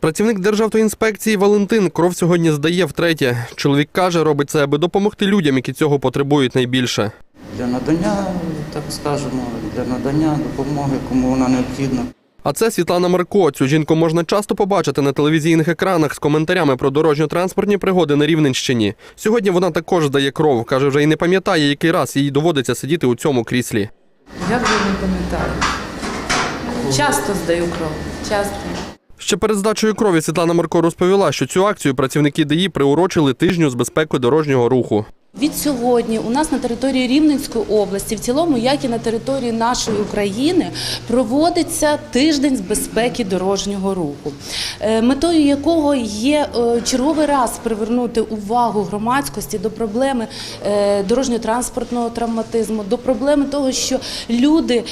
Працівник Державтоінспекції Валентин кров сьогодні здає втретє. Чоловік каже, робить це, аби допомогти людям, які цього потребують найбільше. для надання, так скажемо, для надання допомоги, кому вона необхідна. А це Світлана Марко. Цю жінку можна часто побачити на телевізійних екранах з коментарями про дорожньо-транспортні пригоди на Рівненщині. Сьогодні вона також здає кров. каже, вже й не пам'ятає, який раз їй доводиться сидіти у цьому кріслі. Як же не пам'ятаю? Часто здаю кров. Часто. Ще перед здачею крові Світлана Марко розповіла, що цю акцію працівники ДІІ приурочили тижню з безпеки дорожнього руху. Від сьогодні у нас на території Рівненської області, в цілому, як і на території нашої України, проводиться тиждень з безпеки дорожнього руху, е, метою якого є е, черговий раз привернути увагу громадськості до проблеми е, дорожньо-транспортного травматизму, до проблеми того, що люди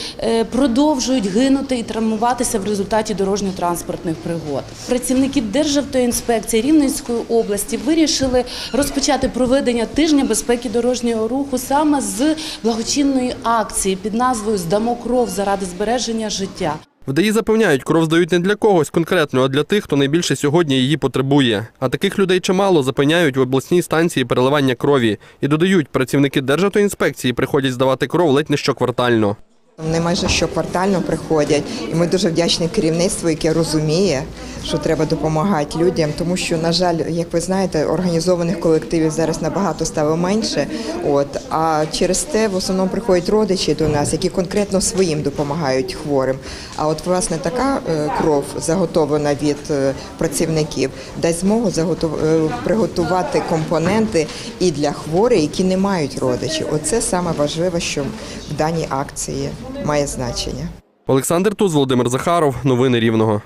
продовжують гинути і травмуватися в результаті дорожньо-транспортних пригод. Працівники Державтоінспекції Рівненської області вирішили розпочати проведення тижня безпеки дорожнього руху саме з благочинної акції під назвою Здамо кров заради збереження життя. В ДАІ запевняють, кров здають не для когось конкретно, а для тих, хто найбільше сьогодні її потребує. А таких людей чимало запевняють в обласній станції переливання крові. І додають, працівники Державтоінспекції приходять здавати кров ледь не щоквартально. Вони майже щоквартально приходять, і ми дуже вдячні керівництву, яке розуміє, що треба допомагати людям, тому що, на жаль, як ви знаєте, організованих колективів зараз набагато стало менше. От а через те в основному приходять родичі до нас, які конкретно своїм допомагають хворим. А от власне така е, кров заготовлена від е, працівників, дасть змогу е, приготувати компоненти і для хворих, які не мають родичів. Оце саме важливе, що в даній акції має значення. Олександр Туз, Володимир Захаров. Новини Рівного.